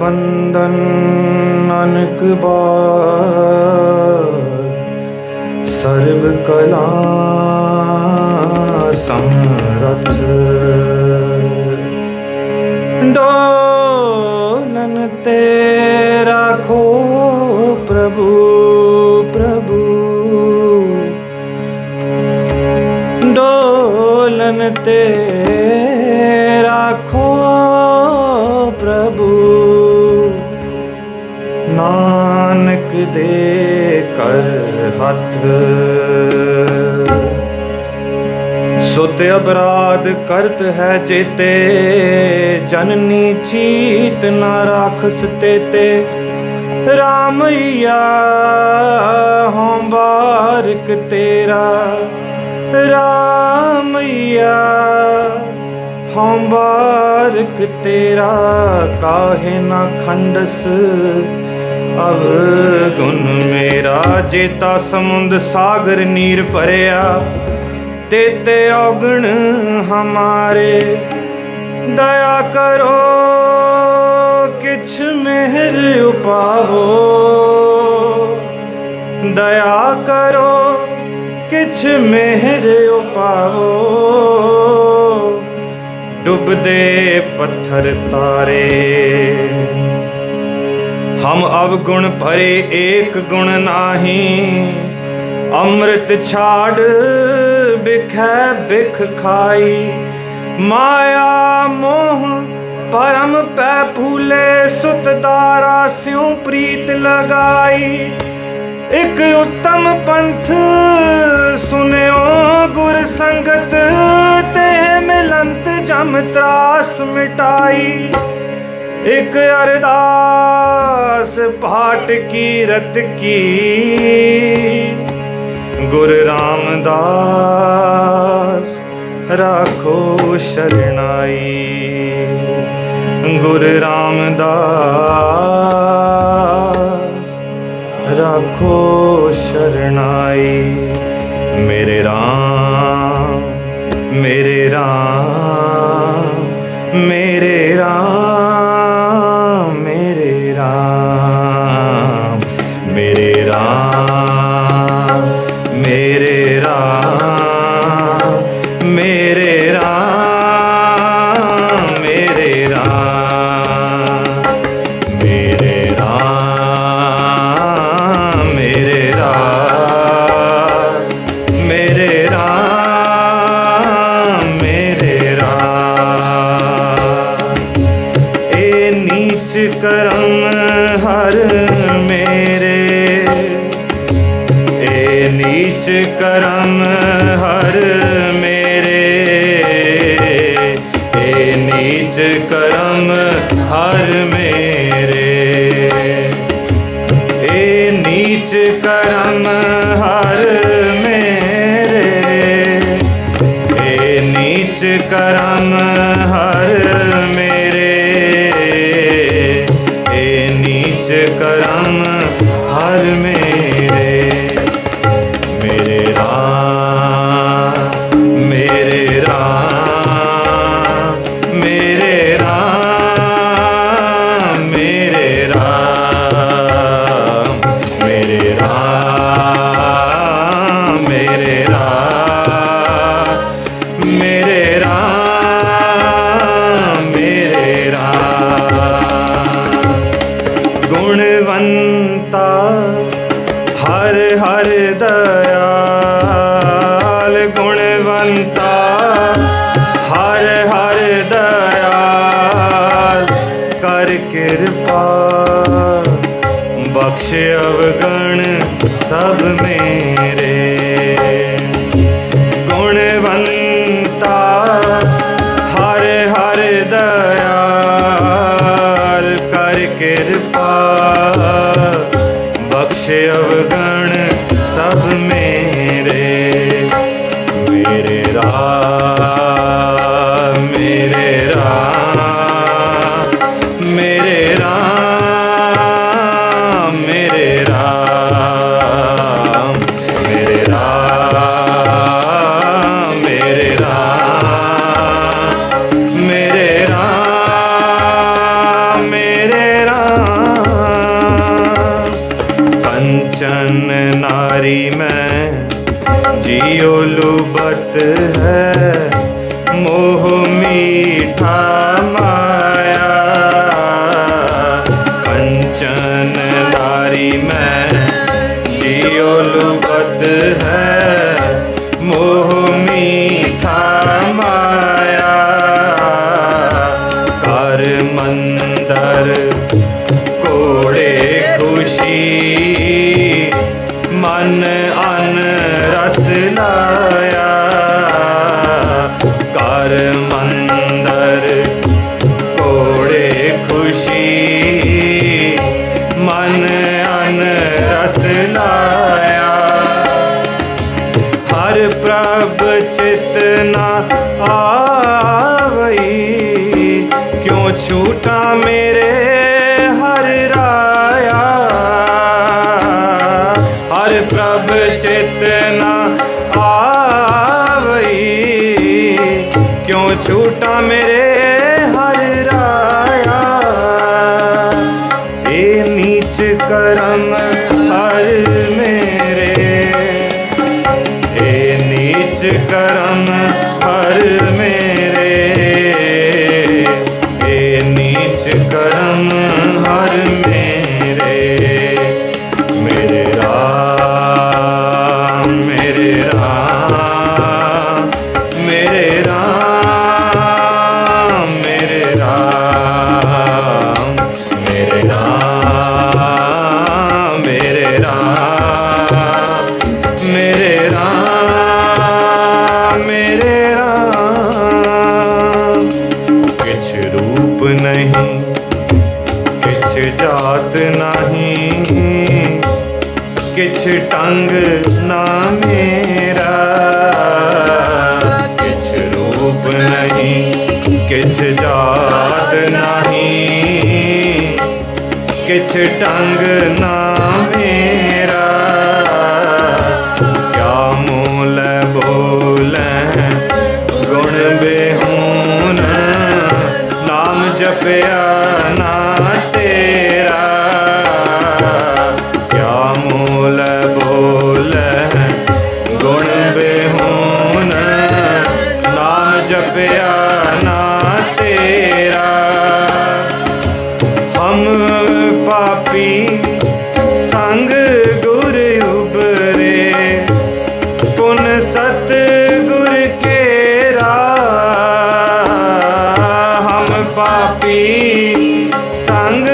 ਬੰਦਨ ਨਾਨਕ ਬਾਰ ਸਰਬ ਕਲਾ ਸਮਰਥ ਹੱਥ ਸੁਤ ਅਪਰਾਧ ਕਰਤ ਹੈ ਚੇਤੇ, ਜਨਨੀ ਚੀਤ ਨਾ ਰਾਖਸ ਤੇਤੇ। ਰਾਮਈਆ ਹੋਂ ਬਾਰਕ ਤੇਰਾ। ਰਾਮਈਆ ਹਉ ਬਾਰਕ ਤੇਰਾ। ਕਾਹੇ ਨਾ ਖੰਡਸ ਅਵਗੁਣ ਮੇਰਾ ਜੇਤਾ ਸਮੁੰਦ ਸਾਗਰ ਨੀਰ ਭਰਿਆ। ਤੇਤੇ ਔਗਣ ਹਮਾਰੇ, ਦਇਆ ਕਰੋ, ਕਿਛ ਮਿਹਰ ਉਪਾਵੋ। ਦਇਆ ਕਰੋ, ਕਿਛ ਮਿਹਰ ਉਪਾਵੋ। ਡੁੱਬਦੇ ਪੱਥਰ ਤਾਰੇ। ਹਮ ਅਵਗੁਣ ਭਰੇ ਏਕ ਗੁਣ ਨਾਹੀ, ਅੰਮ੍ਰਿਤ ਛਾੜ ਬਿਖੈ ਬਿਖ ਖਾਈ। ਮਾਇਆ ਮੋਹ ਪਰਮ ਪੈ ਫੂਲੇ ਸੁਤ ਦਾਰਾ ਸਿਉ ਪ੍ਰੀਤ ਲਗਾਈ। ਇਕ ਉੱਤਮ ਪੰਥ ਸੁਨਿਓ ਗੁਰ ਸੰਗਤ, ਤੇ ਮਿਲੰਤ ਜਮ ਤਰਾਸ ਮਿਟਾਈ। ਇਕ ਅਰਦਾਸ ਪਾਟ ਕੀ ਰਤ ਕੀ। ਗੁਰ ਰਾਮਦਾਸ, ਰਾਖੋ ਸ਼ਰਣਾਈ ਗੁਰ ਰਾਮਦਾਸ, ਰਾਖੋ ਸ਼ਰਣਾਈ ਮੇਰੇ ਰਾਮ ਹਰ ਮੇਰੇ। ਏ ਨੀਚ ਕਰਮ ਹਰ ਮੇਰੇ। ਏ ਨੀਚ ਕਰਮ ਹਰ ਮੇਰੇ। ਏ ਨੀਚ ਕਰਮ ਹਰ ਮੇਰੇ। ਮੇਰੇ ਰਾਮ ਦਇਆਲ ਗੁਣਵੰਤਾ, ਹਰ ਹਰ ਦਇਆਲ ਕਰ ਕਿਰਪਾ। ਬਖਸ਼ ਅਵਗਣ ਸਭ ਮੇਰੇ। ਗੁਣਵੰਤਾ, ਹਰ ਹਰ ਦਇਆਲ ਕਰ ਕਿਰਪਾ। ਬਖਸ਼ ਅਵਗਣ लुबत है मोह मीठा रस लाया हर प्रभ चितना आवई। क्यों छूटा मेरे हर राया? हर प्रभ चितना आवई। क्यों छूटा मेरे हर राया? ए नीच करम ਕਰਮ ਹਰ ਮੇਰੇ। ਏ ਨੀਚ ਕਰਮ ਹਰ ਮੇਰੇ। ਨਾ ਮੇਰਾ। ਕਿਛ ਰੂਪ ਨਹੀਂ, ਕਿਛ ਜਾਤ ਨਹੀਂ। ਕਿਛ ਟੰਗ ਨਾ ਮੇਰਾ। ਕਿਆ ਮੂਲ ਬੋਲੇ ਗੁਣ ਬੇਹੂਨ, ਨਾਮ ਜਪਿਆ पापी संग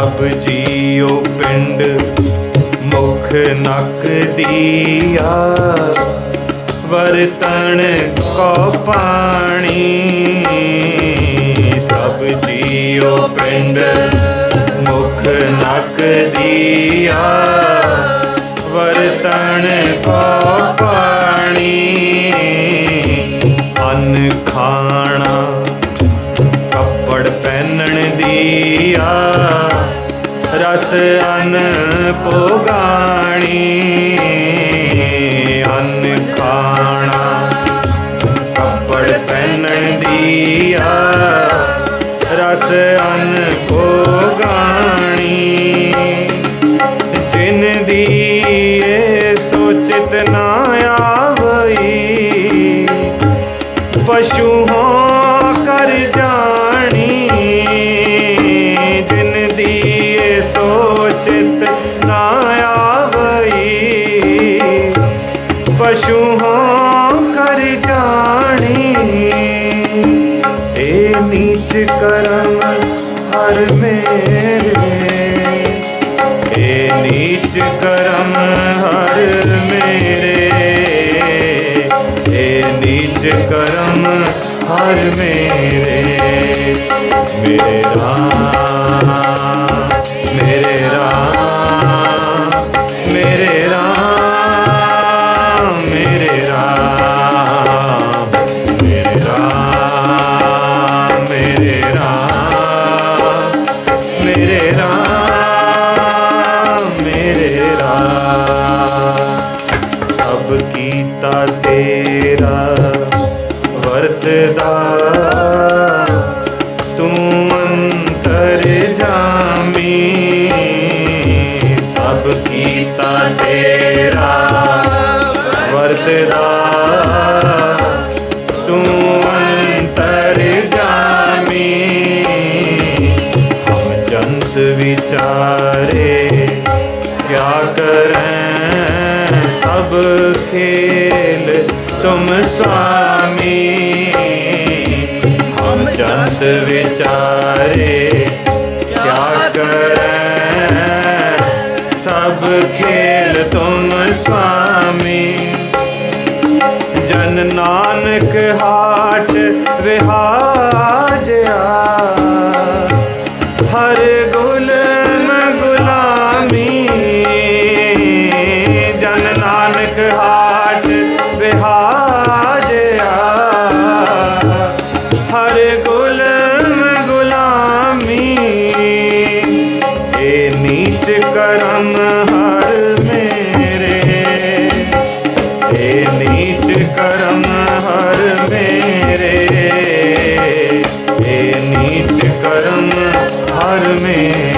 ਸਭ ਜੀਉ ਪਿੰਡ, ਮੁਖ ਨਕ ਦੀਆ। ਵਰਤਣ ਕੋ ਪਾਣੀ ਸਭ ਜੀਉ ਪਿੰਡ, ਮੁਖ ਨਕ ਦੀਆ। ਵਰਤਣ ਕੋ ਪਾਣੀ, ਅੰਨ ਖਾਣਾ, ਕੱਪੜ ਪਹਿਨਣ। ਰਸ ਅਨ ਪੋਗਾਣੀ, ਅੰਨ ਖਾਣਾ। ਕੱਪੜ ਪਹਿਨਣ ਦੀਆ, ਰਸ ਅਨ ਪੋਗਾਣੀ ਜਿਨ ਦੀ ਸੋਚਿਤ ਨਾ ਨੀਚ ਕਰਮ ਹਰ ਮੇਰੇ ਏ ਨੀਚ ਕਰਮ ਹਰ ਮੇਰੇ ਮੇਰੇ ਰਾਮ ਮੇਰੇ ਰਾਮ ਵਰਤਦਾ। ਤੂੰ ਅੰਤਰ ਜਾਮੀ। ਅਚੰਤ ਵਿਚਾਰੇ, ਕਿਆ ਕਰੈ ਸਭ ਖੇਲ ਤੁਮ ਸੁਆਮੀ ਹਮ ਚੰਤ ਵਿਚਾਰੇ, ਕਿਆ ਕਰੈ ਸਭ ਖੇਲ ਤੁਮ ਸੁਆਮੀ ਨੀਚ ਕਰਮ ਹਰ ਮੇਰੇ। ਏ ਨੀਚ ਕਰਮ ਹਰ ਮੇਰੇ। ਏ ਨੀਚ ਕਰਮ ਹਰ ਮੇਰੇ।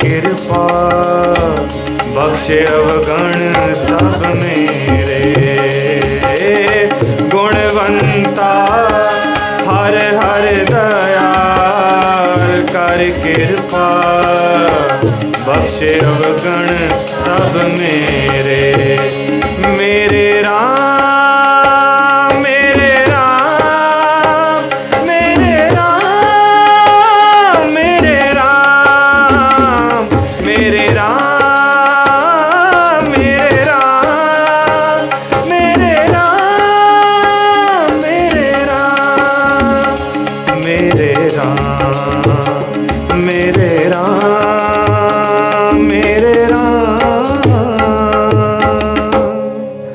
ਕਿਰਪਾ, ਬਖਸ਼ੇ ਅਵਗਣ ਸਭ ਮੇਰੇ। ਗੁਣਵੰਤਾ, ਹਰ ਹਰ ਦਇਆਲ ਕਰ ਕਿਰਪਾ, ਬਖਸ਼ੇ ਅਵਗਣ ਸਭ ਮੇਰੇ ਰਾਮ